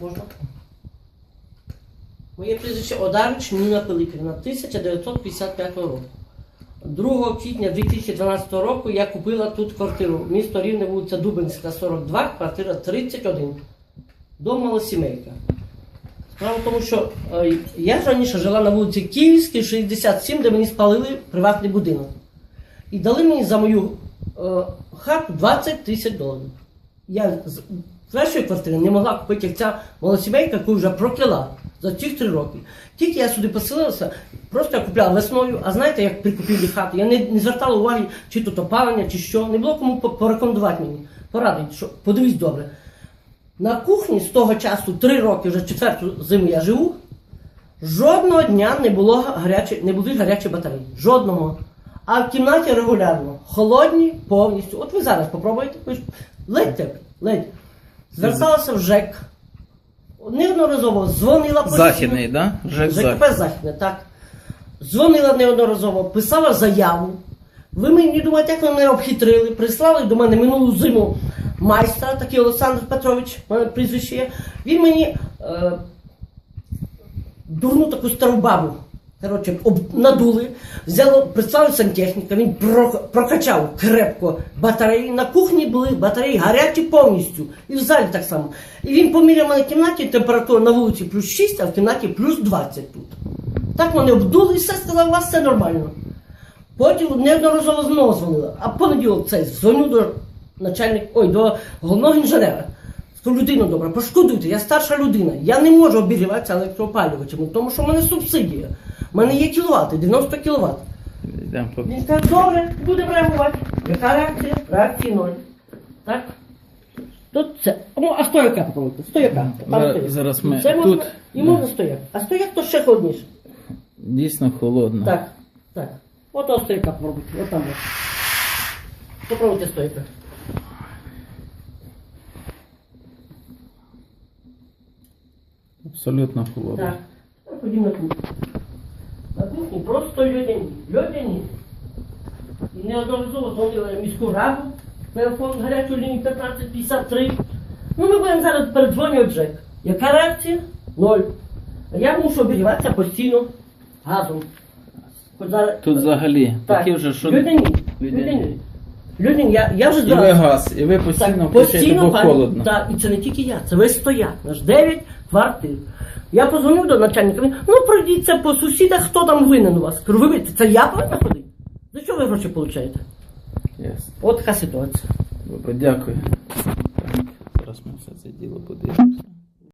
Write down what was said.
Можна? Моє прізвище Одарич Ніна Пилипівна, 1955 року. 2 квітня 2012 року я купила тут квартиру. Місто Рівне, вулиця Дубинська, 42, квартира 31. Дом малосімейка. Справа в тому, що е, я раніше жила на вулиці Київській, 67, де мені спалили приватний будинок. І дали мені за мою е, хату 20 тисяч доларів. Я з першої квартири не могла купити як ця малосімейка, яку вже прокляла за ці три роки. Тільки я сюди поселилася, просто я купляла весною, а знаєте, як при купівлі хати, я не, не звертала уваги, чи тут опалення, чи що. Не було кому порекомендувати мені, порадити, що подивись добре. На кухні з того часу, три роки, вже четверту зиму я живу, жодного дня не було гарячі, не були гарячі батареї. Жодного. А в кімнаті регулярно. Холодні повністю. От ви зараз попробуйте. Ледь ледь. Зверталася в ЖЕК. Неодноразово дзвонила постійно. Західний, да? Жек ЖКП Західне, так. Дзвонила неодноразово, писала заяву. Ви мені думаєте, як ви мене обхитрили? Прислали до мене минулу зиму майстра, такий Олександр Петрович, мене прізвище є. Він мені е, дурну таку стару бабу. Коротше, об, надули, взяло, прислали сантехніка, він про, прокачав крепко батареї. На кухні були батареї гарячі повністю. І в залі так само. І він поміряв мене кімнаті, температура на вулиці плюс 6, а в кімнаті плюс 20 тут. Так мене обдули і все сказали, у вас все нормально. Потім неодноразово знову дзвонила. А понеділок цей дзвоню до начальника, ой, до головного інженера. Скажу, людина добра, пошкодуйте, я старша людина. Я не можу обігріватися електроопалювачем, тому що в мене субсидія. У мене є кіловати, 90 кіловат. Він каже, добре, будемо реагувати. Яка реакція? Реакції ноль. Так? Тут це. Ну, а стояка попробуйте. Стояка. Там Зараз- стояк. зараз ми це можна, тут- І можна стояк. А стояк то ще холодніше. Дійсно холодно. Так, так. От ось стояка попробуйте. От там. Попробуйте стояка. Абсолютно холодно. Так. Ну, Ходімо на кухню. На кухні просто льодяні. Льодяні. І неодноразово дзвонила в міську раду. Телефон гарячу лінію 1553. Ну, ми будемо зараз передзвонювати Джек. Яка реакція? Ноль. А я мушу обігріватися постійно газом. Хоч зараз... Тут взагалі Так. такі вже що. Людяні. Людяні. Людяні. Людяні. Я, я вже І ви газ, і ви постійно включаєте, бо пані, холодно. Так, і це не тільки я, це весь стояк, наш 9 квартир. Я позвонив до начальника, він, ну пройдіться по сусідах, хто там винен у вас. Кажу, вибачте, це я повинна ходити? За що ви гроші получаєте? Ясно. От така ситуація. Добре, дякую. Так, зараз ми все це діло подивимося.